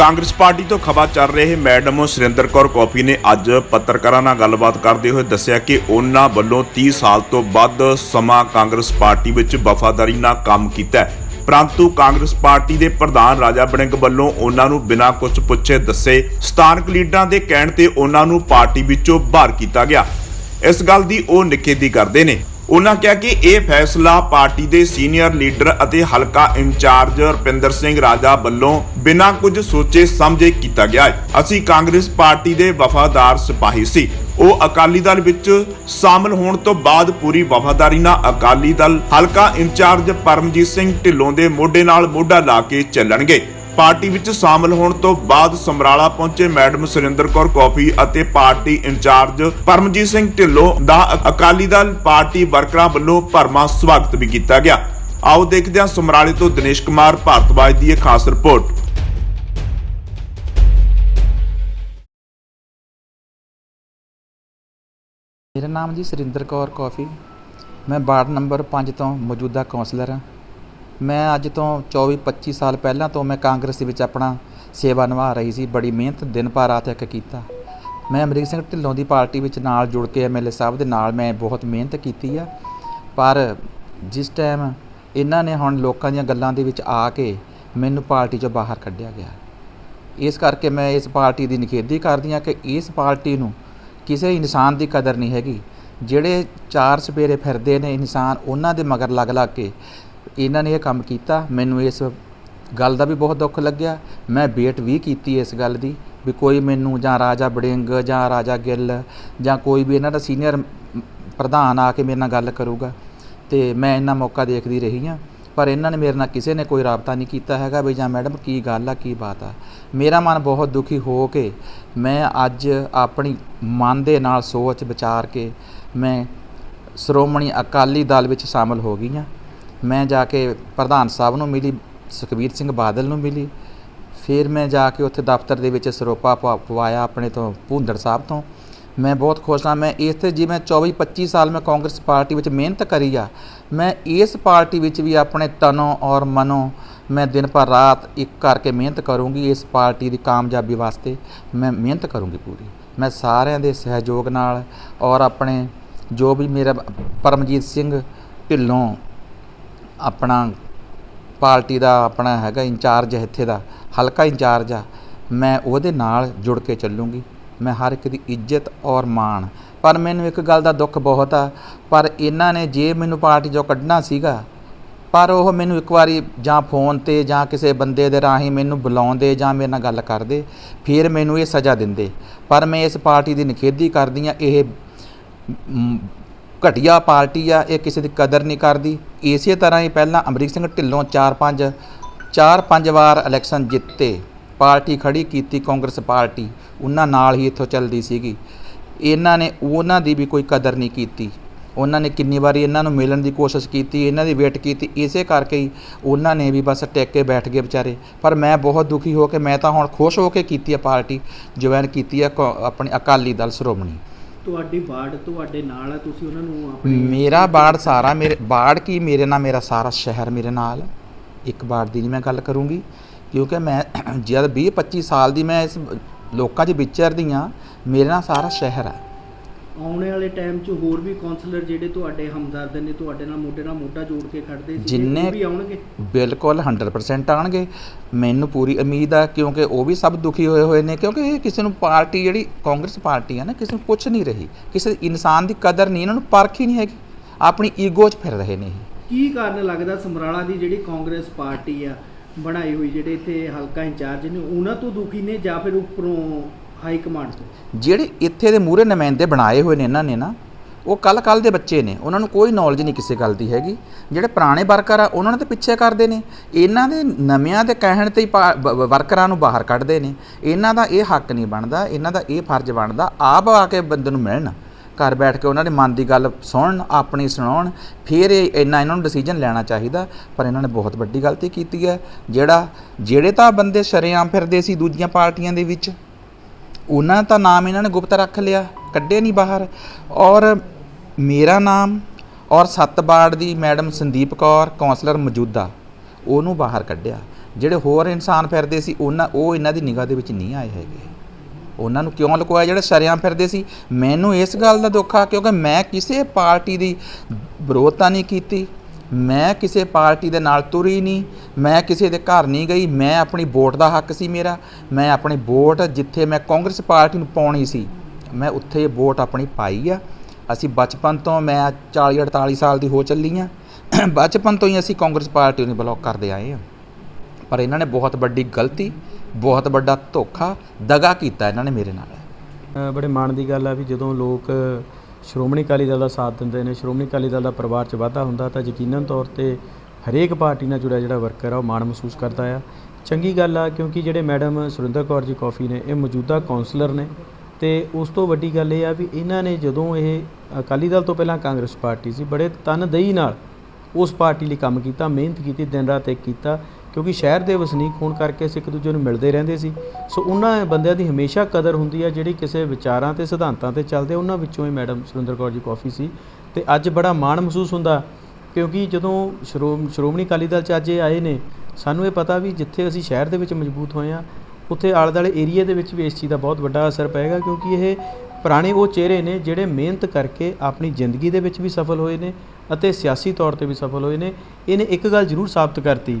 Congress party ਤੋਂ ਖਬਰ ਚੱਲ ਰਹੇ ਮੈਡਮ ਸੁਰਿੰਦਰ ਕੌਰ ਕੌਫੀ ਨੇ ਅੱਜ ਪੱਤਰਕਾਰਾਂ ਨਾਲ ਗੱਲਬਾਤ ਕਰਦੇ ਹੋਏ ਦੱਸਿਆ ਕਿ ਉਹਨਾਂ ਵੱਲੋਂ 30 ਸਾਲ ਤੋਂ ਵੱਧ ਸਮਾਂ ਕਾਂਗਰਸ ਪਾਰਟੀ ਵਿੱਚ ਵਫਾਦਾਰੀ ਨਾਲ ਕੰਮ ਕੀਤਾ ਪਰੰਤੂ ਕਾਂਗਰਸ ਪਾਰਟੀ ਦੇ ਪ੍ਰਧਾਨ ਰਾਜਾ ਬੜਿੰਗ ਵੱਲੋਂ ਉਹਨਾਂ ਨੂੰ ਬਿਨਾਂ ਕੁਝ ਪੁੱਛੇ ਦੱਸੇ ਸਥਾਨਕ ਲੀਡਰਾਂ ਦੇ ਕਹਿਣ ਤੇ ਉਹਨਾਂ ਨੂੰ ਪਾਰਟੀ ਵਿੱਚੋਂ ਬਾਹਰ ਕੀਤਾ ਗਿਆ। ਇਸ ਗੱਲ ਦੀ ਉਹ ਨਿਖੇਧੀ ਕਰਦੇ ਨੇ। ਉਹਨਾਂ ਕਿਹਾ ਕਿ ਇਹ ਫੈਸਲਾ ਪਾਰਟੀ ਦੇ ਸੀਨੀਅਰ ਲੀਡਰ ਅਤੇ ਹਲਕਾ ਇੰਚਾਰਜ ਰੁਪਿੰਦਰ ਸਿੰਘ ਰਾਜਾ ਵੱਲੋਂ ਬਿਨਾਂ ਕੁਝ ਸੋਚੇ ਸਮਝੇ ਕੀਤਾ ਗਿਆ ਹੈ। ਅਸੀਂ ਕਾਂਗਰਸ ਪਾਰਟੀ ਦੇ ਵਫਾਦਾਰ ਸਿਪਾਹੀ ਸੀ। ਉਹ ਅਕਾਲੀ ਦਲ ਵਿੱਚ ਸ਼ਾਮਲ ਹੋਣ ਤੋਂ ਬਾਅਦ ਪੂਰੀ ਵਫਾਦਾਰੀ ਨਾਲ ਅਕਾਲੀ ਦਲ, ਹਲਕਾ ਇੰਚਾਰਜ ਪਰਮਜੀਤ ਸਿੰਘ ਢਿੱਲੋਂ ਦੇ ਮੋਢੇ ਨਾਲ ਮੋਢਾ ਲਾ ਕੇ ਚੱਲਣਗੇ। ਪਾਰਟੀ ਵਿੱਚ ਸ਼ਾਮਲ ਹੋਣ ਤੋਂ ਬਾਅਦ ਸਮਰਾਲਾ ਪਹੁੰਚੇ ਮੈਡਮ ਸੁਰਿੰਦਰ ਕੌਰ ਕੌਫੀ ਅਤੇ ਪਾਰਟੀ ਇੰਚਾਰਜ ਪਰਮਜੀਤ ਸਿੰਘ ਢਿੱਲੋਂ ਦਾ ਅਕਾਲੀ ਦਲ ਪਾਰਟੀ ਵਰਕਰਾਂ ਵੱਲੋਂ ਭਰਮਾ ਸਵਾਗਤ ਵੀ ਕੀਤਾ ਗਿਆ। ਆਓ ਦੇਖਦੇ ਹਾਂ ਸਮਰਾਲੇ ਤੋਂ ਦਿਨੇਸ਼ ਕੁਮਾਰ ਭਾਰਤਵਾਜ ਦੀ ਇਹ ਖਾਸ ਰਿਪੋਰਟ। ਮੇਰਾ ਨਾਮ ਜੀ ਸੁਰਿੰਦਰ ਕੌਰ ਕੌਫੀ। ਮੈਂ ਵਾਰਡ ਨੰਬਰ 5 ਤੋਂ ਮੌਜੂਦਾ ਕਾਉਂਸਲਰ ਹਾਂ। ਮੈਂ ਅੱਜ ਤੋਂ 24-25 ਸਾਲ ਪਹਿਲਾਂ ਤੋਂ ਮੈਂ ਕਾਂਗਰਸ ਦੇ ਵਿੱਚ ਆਪਣਾ ਸੇਵਾ ਨਿਭਾ ਰਹੀ ਸੀ, ਬੜੀ ਮਿਹਨਤ, ਦਿਨ ਭਰ ਰਾਤ ਇੱਕ ਕੀਤਾ। ਮੈਂ ਅਮਰੀਕ ਸਿੰਘ ਢਿੱਲੋਂ ਦੀ ਪਾਰਟੀ ਵਿੱਚ ਨਾਲ ਜੁੜ ਕੇ ਐਮਐਲਏ ਸਾਹਿਬ ਦੇ ਨਾਲ ਮੈਂ ਬਹੁਤ ਮਿਹਨਤ ਕੀਤੀ ਆ, ਪਰ ਜਿਸ ਟਾਈਮ ਇਹਨਾਂ ਨੇ ਹੁਣ ਲੋਕਾਂ ਦੀਆਂ ਗੱਲਾਂ ਦੇ ਵਿੱਚ ਆ ਕੇ ਮੈਨੂੰ ਪਾਰਟੀ ਚੋਂ ਬਾਹਰ ਕੱਢਿਆ ਗਿਆ। ਇਸ ਕਰਕੇ ਮੈਂ ਇਸ ਪਾਰਟੀ ਦੀ ਨਿਖੇਧੀ ਕਰਦੀ ਹਾਂ ਕਿ ਇਸ ਪਾਰਟੀ ਨੂੰ ਕਿਸੇ ਇਨਸਾਨ ਦੀ ਕਦਰ ਨਹੀਂ ਹੈਗੀ। ਜਿਹੜੇ ਚਾਰ ਸਪੇਰੇ ਫਿਰਦੇ ਨੇ ਇਨਸਾਨ, ਉਹਨਾਂ ਦੇ ਮਗਰ ਲੱਗ ਲੱਗ ਕੇ ਇਹਨਾਂ ਨੇ ਇਹ ਕੰਮ ਕੀਤਾ, ਮੈਨੂੰ ਇਸ ਗੱਲ ਦਾ ਵੀ ਬਹੁਤ ਦੁੱਖ ਲੱਗਿਆ। ਮੈਂ ਵੇਟ ਵੀ ਕੀਤੀ ਇਸ ਗੱਲ ਦੀ ਵੀ ਕੋਈ ਮੈਨੂੰ ਜਾਂ ਰਾਜਾ ਬੜਿੰਗ ਜਾਂ ਰਾਜਾ ਗਿੱਲ ਜਾਂ ਕੋਈ ਵੀ ਇਹਨਾਂ ਦਾ ਸੀਨੀਅਰ ਪ੍ਰਧਾਨ ਆ ਕੇ ਮੇਰੇ ਨਾਲ ਗੱਲ ਕਰੂਗਾ ਤੇ ਮੈਂ ਇਹਨਾਂ ਮੌਕਾ ਦੇਖਦੀ ਰਹੀ ਹਾਂ। ਪਰ ਇਹਨਾਂ ਨੇ ਮੇਰੇ ਨਾਲ ਕਿਸੇ ਨੇ ਕੋਈ ਰਾਬਤਾ ਨਹੀਂ ਕੀਤਾ ਹੈਗਾ ਵੀ ਜਾਂ ਮੈਡਮ ਕੀ ਗੱਲ ਆ, ਕੀ ਬਾਤ ਆ। ਮੇਰਾ ਮਨ ਬਹੁਤ ਦੁਖੀ ਹੋ ਕੇ ਮੈਂ ਅੱਜ ਆਪਣੀ ਮਨ ਦੇ ਨਾਲ ਸੋਚ ਵਿਚਾਰ ਕੇ ਮੈਂ ਸ਼੍ਰੋਮਣੀ ਅਕਾਲੀ ਦਲ ਵਿੱਚ ਸ਼ਾਮਲ ਹੋ ਗਈ ਹਾਂ। ਮੈਂ ਜਾ ਕੇ ਪ੍ਰਧਾਨ ਸਾਹਿਬ ਨੂੰ ਮਿਲੀ, ਸੁਖਬੀਰ ਸਿੰਘ ਬਾਦਲ ਨੂੰ ਮਿਲੀ। ਫਿਰ ਮੈਂ ਜਾ ਕੇ ਉੱਥੇ ਦਫ਼ਤਰ ਦੇ ਵਿੱਚ ਸਰੋਪਾ ਪਵਾ- ਪਵਾਇਆ ਆਪਣੇ ਤੋਂ ਭੁੰਦੜ ਸਾਹਿਬ ਤੋਂ। ਮੈਂ ਬਹੁਤ ਖੁਸ਼ ਹਾਂ, ਮੈਂ ਇਸ ਤੇ ਜਿਵੇਂ 24 25 ਸਾਲ ਮੈਂ ਕਾਂਗਰਸ ਪਾਰਟੀ ਵਿੱਚ ਮਿਹਨਤ ਕਰੀ ਆ, ਮੈਂ ਇਸ ਪਾਰਟੀ ਵਿੱਚ ਵੀ ਆਪਣੇ ਤਨੋਂ ਔਰ ਮਨੋਂ ਮੈਂ ਦਿਨ ਪਰ ਰਾਤ ਇੱਕ ਕਰਕੇ ਮਿਹਨਤ ਕਰੂੰਗੀ ਇਸ ਪਾਰਟੀ ਦੀ ਕਾਮਯਾਬੀ ਵਾਸਤੇ। ਮੈਂ ਮਿਹਨਤ ਕਰੂੰਗੀ ਪੂਰੀ। ਮੈਂ ਸਾਰਿਆਂ ਦੇ ਸਹਿਯੋਗ ਨਾਲ ਔਰ ਆਪਣੇ ਜੋ ਵੀ ਮੇਰਾ ਪਰਮਜੀਤ ਸਿੰਘ ਢਿੱਲੋਂ ਆਪਣਾ ਪਾਰਟੀ ਦਾ ਆਪਣਾ ਹੈਗਾ ਇੰਚਾਰਜ ਇੱਥੇ ਦਾ, ਹਲਕਾ ਇੰਚਾਰਜ ਆ, ਮੈਂ ਉਹਦੇ ਨਾਲ ਜੁੜ ਕੇ ਚੱਲੂੰਗੀ। ਮੈਂ ਹਰ ਇੱਕ ਦੀ ਇੱਜ਼ਤ ਔਰ ਮਾਣ। ਪਰ ਮੈਨੂੰ ਇੱਕ ਗੱਲ ਦਾ ਦੁੱਖ ਬਹੁਤ ਆ, ਪਰ ਇਹਨਾਂ ਨੇ ਜੇ ਮੈਨੂੰ ਪਾਰਟੀ ਚੋਂ ਕੱਢਣਾ ਸੀਗਾ, ਪਰ ਉਹ ਮੈਨੂੰ ਇੱਕ ਵਾਰੀ ਜਾਂ ਫੋਨ ਤੇ ਜਾਂ ਕਿਸੇ ਬੰਦੇ ਦੇ ਰਾਹੀਂ ਮੈਨੂੰ ਬੁਲਾਉਂਦੇ ਜਾਂ ਮੇਰੇ ਨਾਲ ਗੱਲ ਕਰਦੇ, ਫਿਰ ਮੈਨੂੰ ਇਹ ਸਜ਼ਾ ਦਿੰਦੇ। ਪਰ ਮੈਂ ਇਸ ਪਾਰਟੀ ਦੀ ਨਿਖੇਧੀ ਕਰਦੀ ਆ, ਇਹ ਘਟੀਆ ਪਾਰਟੀ ਆ, ਇਹ ਕਿਸੇ ਦੀ ਕਦਰ ਨਹੀਂ ਕਰਦੀ। ਇਸੇ ਤਰ੍ਹਾਂ ਹੀ ਪਹਿਲਾਂ ਅਮਰੀਕ ਸਿੰਘ ਢਿੱਲੋਂ 4-5 4-5 ਵਾਰ ਇਲੈਕਸ਼ਨ ਜਿੱਤੇ। ਪਾਰਟੀ ਖੜੀ ਕੀਤੀ ਕਾਂਗਰਸ ਪਾਰਟੀ। ਉਹਨਾਂ ਨਾਲ ਹੀ ਇੱਥੋਂ ਚੱਲਦੀ ਸੀਗੀ। ਇਹਨਾਂ ਨੇ, ਉਹਨਾਂ ਦੀ ਵੀ ਕੋਈ ਕਦਰ ਨਹੀਂ ਕੀਤੀ। ਉਹਨਾਂ ਨੇ ਕਿੰਨੀ ਵਾਰੀ ਇਹਨਾਂ ਨੂੰ ਮਿਲਣ ਦੀ ਕੋਸ਼ਿਸ਼ ਕੀਤੀ, ਇਹਨਾਂ ਦੀ ਵੇਟ ਕੀਤੀ। ਇਸੇ ਕਰਕੇ ਹੀ ਉਹਨਾਂ ਨੇ ਵੀ ਬਸ ਟਿਕ ਕੇ ਬੈਠ ਗਏ ਵਿਚਾਰੇ। ਪਰ ਮੈਂ ਬਹੁਤ ਦੁਖੀ ਹੋ ਕੇ, ਮੈਂ ਤਾਂ ਹੁਣ ਖੁਸ਼ ਹੋ ਕੇ ਕੀਤੀ ਆ ਪਾਰਟੀ, ਜੁਆਇਨ ਕੀਤੀ ਆ ਕੌ- ਆਪਣੀ ਅਕਾਲੀ ਦਲ ਸ਼੍ਰੋਮਣੀ। ਤੁਹਾਡੀ ਬਾੜ ਤੁਹਾਡੇ ਨਾਲ ਹੈ ਤੁਸੀਂ ਉਹਨਾਂ ਨੂੰ ਆਪਣੇ ਮੇਰਾ ਬਾੜ ਸਾਰਾ ਮੇਰੇ ਬਾੜ ਕੀ ਮੇਰੇ ਨਾਲ ਮੇਰਾ ਸਾਰਾ ਸ਼ਹਿਰ ਮੇਰੇ ਨਾਲ ਹੈ। ਇੱਕ ਬਾੜ ਦੀ ਨਹੀਂ ਮੈਂ ਗੱਲ ਕਰੂੰਗੀ, ਕਿਉਂਕਿ ਮੈਂ ਜਦ 20 25 ਸਾਲ ਦੀ ਮੈਂ ਇਸ ਲੋਕਾਂ 'ਚ ਵਿਚਰਦੀ ਹਾਂ, ਮੇਰੇ ਨਾਲ ਸਾਰਾ ਸ਼ਹਿਰ ਹੈ ਆਉਣ ਵਾਲੇ ਟਾਈਮ 'ਚ ਹੋਰ ਵੀ ਕਾਉਂਸਲਰ ਜਿਹੜੇ ਤੁਹਾਡੇ ਹਮਦਰਦ ਨੇ ਤੁਹਾਡੇ ਨਾਲ ਮੋਢੇ ਨਾਲ ਮੋਢਾ ਜੋੜ ਕੇ ਖੜਦੇ ਸੀ ਜਿੰਨੇ- ਉਹ ਵੀ ਆਉਣਗੇ? ਬਿਲਕੁਲ 100% ਆਣਗੇ ਮੈਨੂੰ ਪੂਰੀ ਉਮੀਦ ਆ ਕਿਉਂਕਿ ਉਹ ਵੀ ਸਭ ਦੁਖੀ ਹੋਏ ਹੋਏ ਨੇ ਕਿਉਂਕਿ ਇਹ ਕਿਸੇ ਨੂੰ ਪਾਰਟੀ ਜਿਹੜੀ ਕਾਂਗਰਸ ਪਾਰਟੀ ਆ ਨਾ ਕਿਸੇ ਨੂੰ ਪੁੱਛ ਨਹੀਂ ਰਹੀ। ਕਿਸੇ ਇਨਸਾਨ ਦੀ ਕਦਰ ਨਹੀਂ ਇਹਨਾਂ ਨੂੰ ਪਰਖ ਹੀ ਨਹੀਂ ਹੈਗੀ। ਆਪਣੀ ਈਗੋ 'ਚ ਫਿਰ ਰਹੇ ਨੇ ਕੀ ਕਾਰਨ ਲੱਗਦਾ ਸਮਰਾਲਾ ਦੀ ਜਿਹੜੀ ਕਾਂਗਰਸ ਪਾਰਟੀ ਆ ਬਣਾਈ ਹੋਈ ਜਿਹੜੇ ਇੱਥੇ ਹਲਕਾ ਇੰਚਾਰਜ ਨੇ ਉਹਨਾਂ ਤੋਂ ਦੁਖੀ ਨੇ ਜਾਂ ਫਿਰ ਉੱਪਰੋਂ ਹਾਈ ਕਮਾਂਡ ਤੋਂ ਜਿਹੜੇ ਇੱਥੇ ਦੇ ਮੂਹਰੇ ਨੁਮਾਇੰਦੇ ਬਣਾਏ ਹੋਏ ਨੇ ਇਹਨਾਂ ਨੇ ਨਾ, ਉਹ ਕੱਲ ਕੱਲ ਦੇ ਬੱਚੇ ਨੇ, ਉਹਨਾਂ ਨੂੰ ਕੋਈ ਨੌਲੇਜ ਨਹੀਂ ਕਿਸੇ ਗੱਲ ਦੀ ਹੈਗੀ। ਜਿਹੜੇ ਪੁਰਾਣੇ ਵਰਕਰ ਆ, ਉਹਨਾਂ ਨੂੰ ਤਾਂ ਪਿੱਛੇ ਕਰਦੇ ਨੇ। ਇਹਨਾਂ ਦੇ ਨਵਿਆਂ ਦੇ ਕਹਿਣ ਤੇ ਹੀ ਪਾ- ਵ- ਵ- ਵਰਕਰਾਂ ਨੂੰ ਬਾਹਰ ਕੱਢਦੇ ਨੇ। ਇਹਨਾਂ ਦਾ ਇਹ ਹੱਕ ਨਹੀਂ ਬਣਦਾ, ਇਹਨਾਂ ਦਾ ਇਹ ਫਰਜ਼ ਬਣਦਾ, ਆਪ ਆ ਕੇ ਬੰਦੇ ਨੂੰ ਮਿਲਣ। ਘਰ ਬੈਠ ਕੇ ਉਹਨਾਂ ਦੇ ਮਨ ਦੀ ਗੱਲ ਸੁਣਨ, ਆਪਣੀ ਸੁਣਾਉਣ, ਫਿਰ ਇਹ ਇੰਨਾ ਇਹਨਾਂ ਨੂੰ ਡਿਸੀਜਨ ਲੈਣਾ ਚਾਹੀਦਾ। ਪਰ ਇਹਨਾਂ ਨੇ ਬਹੁਤ ਵੱਡੀ ਗਲਤੀ ਕੀਤੀ ਹੈ। ਜਿਹੜਾ, ਜਿਹੜੇ ਤਾਂ ਬੰਦੇ ਸ਼ਰੇਆਮ ਫਿਰਦੇ ਸੀ ਦੂਜੀਆਂ ਪਾਰਟੀਆਂ ਦੇ ਵਿੱਚ ਉਹਨਾਂ ਦਾ ਨਾਮ ਇਹਨਾਂ ਨੇ ਗੁਪਤ ਰੱਖ ਲਿਆ, ਕੱਢਿਆ ਨਹੀਂ ਬਾਹਰ। ਔਰ ਮੇਰਾ ਨਾਮ ਔਰ ਸੱਤ ਬਾੜ ਦੀ ਮੈਡਮ ਸੰਦੀਪ ਕੌਰ ਕਾਉਂਸਲਰ ਮੌਜੂਦਾ, ਉਹਨੂੰ ਬਾਹਰ ਕੱਢਿਆ। ਜਿਹੜੇ ਹੋਰ ਇਨਸਾਨ ਫਿਰਦੇ ਸੀ, ਉਹਨਾਂ, ਉਹ ਇਹਨਾਂ ਦੀ ਨਿਗਾਹ ਦੇ ਵਿੱਚ ਨਹੀਂ ਆਏ ਹੈਗੇ। ਉਹਨਾਂ ਨੂੰ ਕਿਉਂ ਲੁਕੋਇਆ ਜਿਹੜੇ ਸ਼ਰਿਆਂ ਫਿਰਦੇ ਸੀ, ਮੈਨੂੰ ਇਸ ਗੱਲ ਦਾ ਦੁੱਖ ਆ, ਕਿਉਂਕਿ ਮੈਂ ਕਿਸੇ ਪਾਰਟੀ ਦੀ ਵਿਰੋਧਤਾ ਨਹੀਂ ਕੀਤੀ। ਮੈਂ ਕਿਸੇ ਪਾਰਟੀ ਦੇ ਨਾਲ ਤੁਰੀ ਨਹੀਂ, ਮੈਂ ਕਿਸੇ ਦੇ ਘਰ ਨਹੀਂ ਗਈ, ਮੈਂ ਆਪਣੀ ਵੋਟ ਦਾ ਹੱਕ ਸੀ ਮੇਰਾ, ਮੈਂ ਆਪਣੀ ਵੋਟ ਜਿੱਥੇ ਮੈਂ ਕਾਂਗਰਸ ਪਾਰਟੀ ਨੂੰ ਪਾਉਣੀ ਸੀ, ਮੈਂ ਉੱਥੇ ਵੋਟ ਆਪਣੀ ਪਾਈ ਆ। ਅਸੀਂ ਬਚਪਨ ਤੋਂ ਮੈਂ 40 48 ਸਾਲ ਦੀ ਹੋ ਚੱਲੀ ਆ। ਬਚਪਨ ਤੋਂ ਹੀ ਅਸੀਂ ਕਾਂਗਰਸ ਪਾਰਟੀ ਨੂੰ ਬਲੌਕ ਕਰਦੇ ਆਏ ਆ। ਪਰ ਇਹਨਾਂ ਨੇ ਬਹੁਤ ਵੱਡੀ ਗਲਤੀ, ਬਹੁਤ ਵੱਡਾ ਧੋਖਾ ਦਗਾ ਕੀਤਾ ਇਹਨਾਂ ਨੇ ਮੇਰੇ ਨਾਲ। ਬੜੇ ਮਾਣ ਦੀ ਗੱਲ ਆ ਵੀ ਜਦੋਂ ਲੋਕ ਸ਼੍ਰੋਮਣੀ ਅਕਾਲੀ ਦਲ ਦਾ ਸਾਥ ਦਿੰਦੇ ਨੇ। ਸ਼੍ਰੋਮਣੀ ਅਕਾਲੀ ਦਲ ਦਾ ਪਰਿਵਾਰ 'ਚ ਵਾਧਾ ਹੁੰਦਾ ਤਾਂ ਯਕੀਨਨ ਤੌਰ ਤੇ ਹਰੇਕ ਪਾਰਟੀ ਨਾਲ ਜੁੜਿਆ ਜਿਹੜਾ ਵਰਕਰ ਆ, ਉਹ ਮਾਣ ਮਹਿਸੂਸ ਕਰਦਾ ਆ। ਚੰਗੀ ਗੱਲ ਆ, ਕਿਉਂਕਿ ਜਿਹੜੇ ਮੈਡਮ ਸੁਰਿੰਦਰ ਕੌਰ ਜੀ ਕਾਫੀ ਨੇ, ਇਹ ਮੌਜੂਦਾ ਕਾਉਂਸਲਰ ਨੇ ਤੇ ਉਸ ਤੋਂ ਵੱਡੀ ਗੱਲ ਇਹ ਆ ਵੀ ਇਹਨਾਂ ਨੇ ਜਦੋਂ ਇਹ ਅਕਾਲੀ ਦਲ ਤੋਂ ਪਹਿਲਾਂ ਕਾਂਗਰਸ ਪਾਰਟੀ ਸੀ, ਬੜੇ ਤਨਦੇਹੀ ਨਾਲ ਉਸ ਪਾਰਟੀ ਲਈ ਕੰਮ ਕੀਤਾ, ਮਿਹਨਤ ਕੀਤੀ, ਦਿਨ ਰਾਤ ਇੱਕ ਕੀਤਾ। ਕਿਉਂਕਿ ਸ਼ਹਿਰ ਦੇ ਵਸਨੀਕ ਹੋਣ ਕਰਕੇ ਅਸੀਂ ਇੱਕ ਦੂਜੇ ਨੂੰ ਮਿਲਦੇ ਰਹਿੰਦੇ ਸੀ। ਸੋ ਉਹਨਾਂ ਬੰਦਿਆਂ ਦੀ ਹਮੇਸ਼ਾ ਕਦਰ ਹੁੰਦੀ ਹੈ ਜਿਹੜੀ ਕਿਸੇ ਵਿਚਾਰਾਂ ਤੇ ਸਿਧਾਂਤਾਂ ਤੇ ਚੱਲਦੇ ਉਹਨਾਂ ਵਿੱਚੋਂ ਹੀ ਮੈਡਮ ਸੁਰਿੰਦਰ ਕੌਰ ਜੀ ਕਾਫੀ ਸੀ। ਤੇ ਅੱਜ ਬੜਾ ਮਾਣ ਮਹਿਸੂਸ ਹੁੰਦਾ, ਕਿਉਂਕਿ ਜਦੋਂ ਸ਼੍ਰੋਮ, ਸ਼੍ਰੋਮਣੀ ਅਕਾਲੀ ਦਲ ਚ ਅੱਜ ਇਹ ਆਏ ਨੇ, ਸਾਨੂੰ ਇਹ ਪਤਾ ਵੀ ਜਿੱਥੇ ਅਸੀਂ ਸ਼ਹਿਰ ਦੇ ਵਿੱਚ ਮਜ਼ਬੂਤ ਹੋਏ ਆ, ਉੱਥੇ ਆਲੇ ਦੁਆਲੇ ਏਰੀਆ ਦੇ ਵਿੱਚ ਵੀ ਇਸ ਚੀਜ਼ ਦਾ ਬਹੁਤ ਵੱਡਾ ਅਸਰ ਪਏਗਾ, ਕਿਉਂਕਿ ਇਹ ਪੁਰਾਣੇ ਉਹ ਚਿਹਰੇ ਨੇ ਜਿਹੜੇ ਮਿਹਨਤ ਕਰਕੇ ਆਪਣੀ ਜ਼ਿੰਦਗੀ ਦੇ ਵਿੱਚ ਵੀ ਸਫਲ ਹੋਏ ਨੇ ਅਤੇ ਸਿਆਸੀ ਤੌਰ ਤੇ ਵੀ ਸਫਲ ਹੋਏ ਨੇ। ਇਹਨੇ ਇੱਕ ਗੱਲ ਜ਼ਰੂਰ ਸਾਬਤ ਕਰਤੀ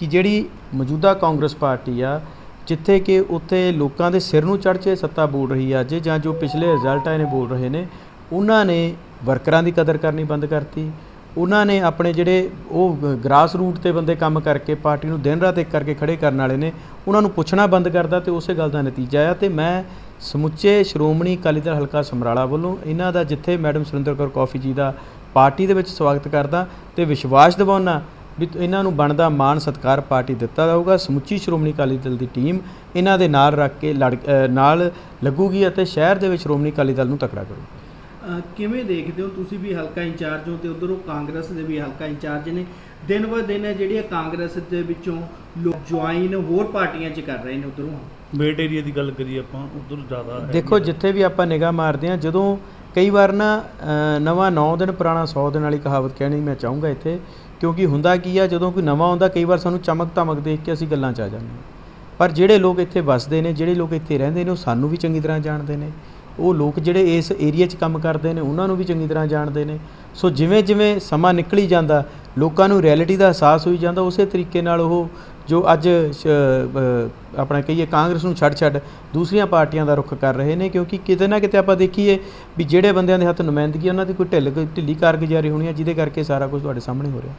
ਕਿ ਜਿਹੜੀ ਮੌਜੂਦਾ ਕਾਂਗਰਸ ਪਾਰਟੀ ਆ, ਜਿੱਥੇ ਕਿ ਉੱਥੇ ਲੋਕਾਂ ਦੇ ਸਿਰ ਨੂੰ ਚੜ੍ਹ ਕੇ ਸੱਤਾ ਬੋਲ ਰਹੀ ਆ ਅੱਜ ਜਾਂ ਜੋ ਪਿਛਲੇ ਰਿਜ਼ਲਟ ਆਏ ਨੇ ਬੋਲ ਰਹੇ ਨੇ, ਉਹਨਾਂ ਨੇ ਵਰਕਰਾਂ ਦੀ ਕਦਰ ਕਰਨੀ ਬੰਦ ਕਰਤੀ। ਉਹਨਾਂ ਨੇ ਆਪਣੇ ਜਿਹੜੇ ਉਹ ਗ੍ਰਾਸ ਰੂਟ ਤੇ ਬੰਦੇ ਕੰਮ ਕਰਕੇ ਪਾਰਟੀ ਨੂੰ ਦਿਨ ਰਾਤ ਇੱਕ ਕਰਕੇ ਖੜੇ ਕਰਨ ਵਾਲੇ ਨੇ, ਉਹਨਾਂ ਨੂੰ ਪੁੱਛਣਾ ਬੰਦ ਕਰਦਾ ਤੇ ਉਸੇ ਗੱਲ ਦਾ ਨਤੀਜਾ ਆ ਤੇ ਮੈਂ ਸਮੁੱਚੇ ਸ਼੍ਰੋਮਣੀ ਅਕਾਲੀ ਦਲ ਹਲਕਾ ਸਮਰਾਲਾ ਵੱਲੋਂ ਇਹਨਾਂ ਦਾ ਜਿੱਥੇ ਮੈਡਮ ਸੁਰਿੰਦਰ ਕੌਰ ਕਾਫੀ ਜੀ ਦਾ ਪਾਰਟੀ ਦੇ ਵਿੱਚ ਸਵਾਗਤ ਕਰਦਾ ਤੇ ਵਿਸ਼ਵਾਸ ਦਿਵਾਉਣਾ ਵੀ ਇਹਨਾਂ ਨੂੰ ਬਣਦਾ ਮਾਣ ਸਤਿਕਾਰ ਪਾਰਟੀ ਦਿੱਤਾ ਜਾਊਗਾ। ਸਮੁੱਚੀ ਸ਼੍ਰੋਮਣੀ ਅਕਾਲੀ ਦਲ ਦੀ ਟੀਮ ਇਹਨਾਂ ਦੇ ਨਾਲ ਰੱਖ ਕੇ ਲੜ ਨਾਲ ਲੱਗੂਗੀ ਅਤੇ ਸ਼ਹਿਰ ਦੇ ਵਿੱਚ ਸ਼੍ਰੋਮਣੀ ਅਕਾਲੀ ਦਲ ਨੂੰ ਤਕੜਾ ਕਰੂਗੀ। ਕਿਵੇਂ ਦੇਖਦੇ ਹੋ ਤੁਸੀਂ ਵੀ ਹਲਕਾ ਇੰਚਾਰਜ ਹੋ ਤੇ ਉਧਰੋਂ ਕਾਂਗਰਸ ਦੇ ਵੀ ਹਲਕਾ ਇੰਚਾਰਜ ਨੇ ਦਿਨ ਬ ਦਿਨ ਹੈ ਜਿਹੜੀਆਂ ਕਾਂਗਰਸ ਦੇ ਵਿੱਚੋਂ ਲੋਕ ਜੁਆਇਨ ਹੋਰ ਪਾਰਟੀਆਂ 'ਚ ਕਰ ਰਹੇ ਨੇ ਉਧਰੋਂ? ਬੇਟ ਏਰੀਆ ਦੀ ਗੱਲ ਕਰੀਏ ਆਪਾਂ ਉਧਰ ਜ਼ਿਆਦਾ ਹੈ ਦੇਖੋ ਜਿੱਥੇ ਵੀ ਆਪਾਂ ਨਿਗਾਹ ਮਾਰਦੇ ਹਾਂ ਜਦੋਂ ਕਈ ਵਾਰ ਨਾ ਨਵਾਂ 9 ਦਿਨ ਪੁਰਾਣਾ 100 ਦਿਨ ਵਾਲੀ ਕਹਾਵਤ ਕਹਿਣੀ ਮੈਂ ਚਾਹੂੰਗਾ ਇੱਥੇ ਕਿਉਂਕਿ ਹੁੰਦਾ ਕੀ ਆ, ਜਦੋਂ ਕੋਈ ਨਵਾਂ ਆਉਂਦਾ, ਕਈ ਵਾਰ ਸਾਨੂੰ ਚਮਕ ਧਮਕ ਦੇਖ ਕੇ ਅਸੀਂ ਗੱਲਾਂ 'ਚ ਆ ਜਾਂਦੇ ਹਾਂ। ਪਰ ਜਿਹੜੇ ਲੋਕ ਇੱਥੇ ਵੱਸਦੇ ਨੇ, ਜਿਹੜੇ ਲੋਕ ਇੱਥੇ ਰਹਿੰਦੇ ਨੇ, ਉਹ ਸਾਨੂੰ ਵੀ ਚੰਗੀ ਤਰ੍ਹਾਂ ਜਾਣਦੇ ਨੇ। ਉਹ ਲੋਕ ਜਿਹੜੇ ਇਸ ਏਰੀਆ 'ਚ ਕੰਮ ਕਰਦੇ ਨੇ, ਉਹਨਾਂ ਨੂੰ ਵੀ ਚੰਗੀ ਤਰ੍ਹਾਂ ਜਾਣਦੇ ਨੇ। ਸੋ ਜਿਵੇਂ ਜਿਵੇਂ ਸਮਾਂ ਨਿਕਲੀ ਜਾਂਦਾ, ਲੋਕਾਂ ਨੂੰ ਰਿਐਲਿਟੀ ਦਾ ਅਹਿਸਾਸ ਹੋਈ ਜਾਂਦਾ, ਉਸੇ ਤਰੀਕੇ ਨਾਲ ਉਹ ਜੋ ਅੱਜ ਸ਼- ਆਪਣਾ ਕਹੀਏ ਕਾਂਗਰਸ ਨੂੰ ਛੱਡ ਛੱਡ ਦੂਸਰੀਆਂ ਪਾਰਟੀਆਂ ਦਾ ਰੁਖ ਕਰ ਰਹੇ ਨੇ, ਕਿਉਂਕਿ ਕਿਤੇ ਨਾ ਕਿਤੇ ਆਪਾਂ ਦੇਖੀਏ ਵੀ ਜਿਹੜੇ ਬੰਦਿਆਂ ਦੇ ਹੱਥ ਨੁਮਾਇੰਦਗੀ ਉਹਨਾਂ ਦੀ ਕੋਈ ਢਿੱਲ, ਢਿੱਲੀ ਕਾਰਗੁਜ਼ਾਰੀ ਹੋਣੀ ਹੈ ਜਿਹਦੇ ਕਰਕੇ ਸਾਰਾ ਕੁਝ ਤੁਹਾਡੇ ਸਾਹਮਣੇ ਹੋ ਰਿਹਾ।